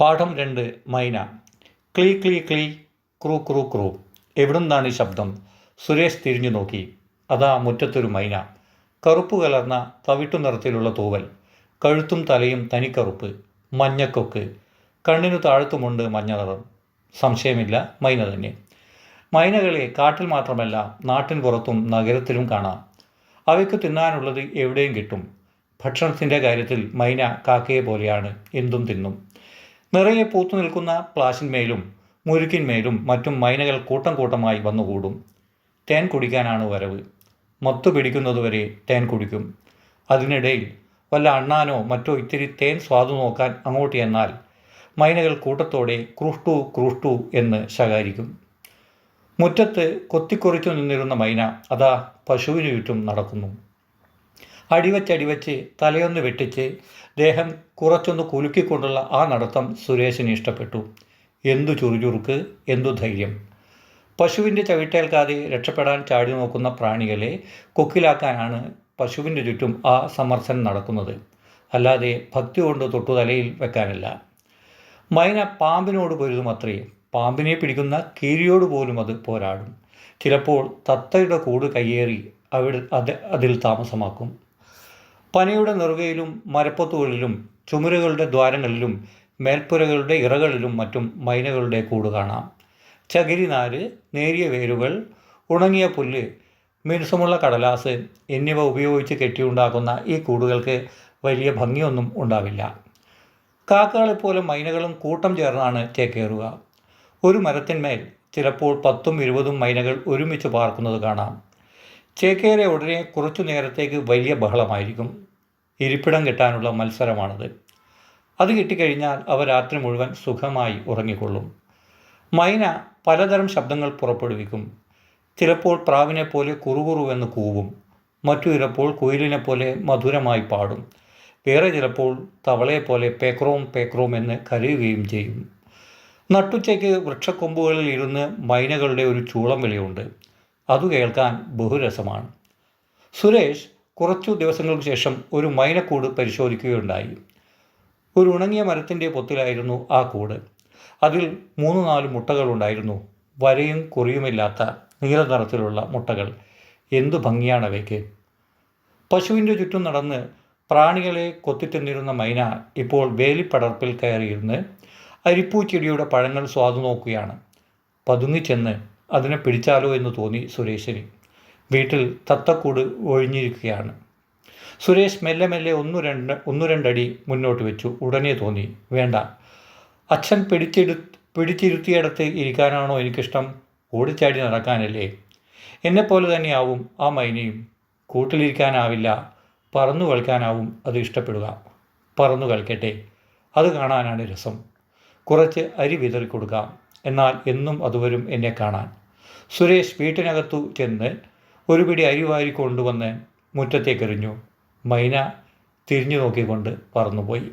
പാഠം രണ്ട് മൈന. ക്ലീ ക്ലീ ക്ലീ ക്രൂ ക്രൂ ക്രൂ. എവിടുന്നാണ് ഈ ശബ്ദം? സുരേഷ് തിരിഞ്ഞു നോക്കി. അതാ മുറ്റത്തൊരു മൈന. കറുപ്പ് കലർന്ന തവിട്ടു നിറത്തിലുള്ള തൂവൽ. കഴുത്തും തലയും തനിക്കറുപ്പ്. മഞ്ഞക്കൊക്ക്. കണ്ണിനു താഴ്ത്തുമുണ്ട് മഞ്ഞ നിറം. സംശയമില്ല മൈന തന്നെ. മൈനകളെ കാട്ടിൽ മാത്രമല്ല നാട്ടിൻ പുറത്തും നഗരത്തിലും കാണാം. അവയ്ക്ക് തിന്നാനുള്ളത് എവിടെയും കിട്ടും. ഭക്ഷണത്തിന്റെ കാര്യത്തിൽ മൈന കാക്കയെ പോലെയാണ് എന്തും തിന്നും. നിറയെ പൂത്തു നിൽക്കുന്ന പ്ലാശിന്മേലും മുരുക്കിന്മേലും മറ്റും മൈനകൾ കൂട്ടം കൂട്ടമായി വന്നുകൂടും. തേൻ കുടിക്കാനാണ് വരവ്. മത്തു പിടിക്കുന്നതുവരെ തേൻ കുടിക്കും. അതിനിടയിൽ വല്ല അണ്ണാനോ മറ്റോ ഇത്തിരി തേൻ സ്വാദു നോക്കാൻ അങ്ങോട്ട് എന്നാൽ മൈനകൾ കൂട്ടത്തോടെ ക്രൂഷ്ടു ക്രൂഷ്ടു എന്ന് ശകാരിക്കും. മുറ്റത്ത് കൊത്തിക്കുറിച്ചു നിന്നിരുന്ന മൈന അതാ പശുവിന് ചുറ്റും നടക്കുന്നു. അടിവച്ചടിവച്ച് തലയൊന്ന് വെട്ടിച്ച് ദേഹം കുറച്ചൊന്ന് കുലുക്കിക്കൊണ്ടുള്ള ആ നടത്തം സുരേഷിന് ഇഷ്ടപ്പെട്ടു. എന്തു ചുറുചുറുക്ക് എന്തു ധൈര്യം. പശുവിന്റെ ചവിട്ടേൽക്കാതെ രക്ഷപ്പെടാൻ ചാടി നോക്കുന്ന പ്രാണികളെ കൊക്കിലാക്കാനാണ് പശുവിന്റെ ചുറ്റും ആ സമർസൻ നടക്കുന്നത്. അല്ലാതെ ഭക്തി കൊണ്ട് തൊട്ടു തലയിൽ വെക്കാനല്ല. മൈന പാമ്പിനോട് പൊരുതുമത്രേ പാമ്പിനെ പിടിക്കുന്ന കീരിയോട് പോലും അത് പോരാടും. ചിലപ്പോൾ തത്തയുടെ കൂട് കയ്യേറി അവിടെ അത് അതിൽ താമസമാക്കും. പനയുടെ നെറുകയിലും മരപ്പൊത്തുകളിലും ചുമരുകളുടെ ദ്വാരങ്ങളിലും മേൽപ്പുരകളുടെ ഇറകളിലും മറ്റും മൈനകളുടെ കൂട് കാണാം. ചകിരി നാര് നേരിയ വേരുകൾ ഉണങ്ങിയ പുല്ല് മിനുസമുള്ള കടലാസ് എന്നിവ ഉപയോഗിച്ച് കെട്ടിയുണ്ടാക്കുന്ന ഈ കൂടുകൾക്ക് വലിയ ഭംഗിയൊന്നും ഉണ്ടാവില്ല. കാക്കകളെപ്പോലെ മൈനകളും കൂട്ടം ചേർന്നാണ് ചേക്കേറുക. ഒരു മരത്തിന്മേൽ ചിലപ്പോൾ പത്തും ഇരുപതും മൈനകൾ ഒരുമിച്ച് പാർക്കുന്നത് കാണാം. ചേക്കേറെ ഉടനെ കുറച്ചു നേരത്തേക്ക് വലിയ ബഹളമായിരിക്കും. ഇരിപ്പിടം കിട്ടാനുള്ള മത്സരമാണത്. അത് കിട്ടിക്കഴിഞ്ഞാൽ അവ രാത്രി മുഴുവൻ സുഖമായി ഉറങ്ങിക്കൊള്ളും. മൈന പലതരം ശബ്ദങ്ങൾ പുറപ്പെടുവിക്കും. ചിലപ്പോൾ പ്രാവിനെ പോലെ കുറുകുറുവെന്ന് കൂവും. മറ്റു ചിലപ്പോൾ കുയിലിനെ പോലെ മധുരമായി പാടും. വേറെ ചിലപ്പോൾ തവളയെ പോലെ പേക്രോം പേക്രോം എന്ന് കരയുകയും ചെയ്യും. നട്ടുച്ചയ്ക്ക് വൃക്ഷക്കൊമ്പുകളിൽ ഇരുന്ന് മൈനകളുടെ ഒരു ചൂളം വിളിയുണ്ട് അത് കേൾക്കാൻ ബഹുരസമാണ്. സുരേഷ് കുറച്ചു ദിവസങ്ങൾക്ക് ശേഷം ഒരു മൈനക്കൂട് പരിശോധിക്കുകയുണ്ടായി. ഒരു ഉണങ്ങിയ മരത്തിന്റെ പൊത്തിലായിരുന്നു ആ കൂട്. അതിൽ മൂന്ന് നാല് മുട്ടകളുണ്ടായിരുന്നു. വരയും കുറിയുമില്ലാത്ത നീല നിറത്തിലുള്ള മുട്ടകൾ. എന്തു ഭംഗിയാണ് അവയ്ക്ക്. പശുവിന്റെ ചുറ്റും നടന്ന് പ്രാണികളെ കൊത്തിത്തിന്നിരുന്ന മൈന ഇപ്പോൾ വേലിപ്പടർപ്പിൽ കയറിയിരുന്ന് അരിപ്പൂച്ചെടിയുടെ പഴങ്ങൾ സ്വാദു നോക്കുകയാണ് പതുങ്ങിച്ചെന്ന് അതിനെ പിടിച്ചാലോ എന്ന് തോന്നി സുരേഷിന്. വീട്ടിൽ തത്തക്കൂട് ഒഴിഞ്ഞിരിക്കുകയാണ്. സുരേഷ് മെല്ലെ മെല്ലെ ഒന്നു രണ്ട് ഒന്നു രണ്ടടി മുന്നോട്ട് വെച്ചു. ഉടനെ തോന്നി വേണ്ട. അച്ഛൻ പിടിച്ചെടു പിടിച്ചിരുത്തിയിടത്ത് ഇരിക്കാനാണോ എനിക്കിഷ്ടം? ഓടിച്ചാടി നടക്കാനല്ലേ. എന്നെപ്പോലെ തന്നെയാവും ആ മൈനയും. കൂട്ടിലിരിക്കാനാവില്ല. പറന്നു കളിക്കാനാവും അത് ഇഷ്ടപ്പെടുക. പറന്നു കളിക്കട്ടെ. അത് കാണാനാണ് രസം. കുറച്ച് അരി വിതറി കൊടുക്കാം എന്നാൽ എന്നും അതുവരും എന്നെ കാണാൻ. സുരേഷ് വീട്ടിനകത്തു ചെന്ന് ഒരു പിടി അരിവാരി കൊണ്ടുവന്ന് മുറ്റത്തേക്കെറിഞ്ഞു. മൈന തിരിഞ്ഞു നോക്കിക്കൊണ്ട് പറന്നുപോയി.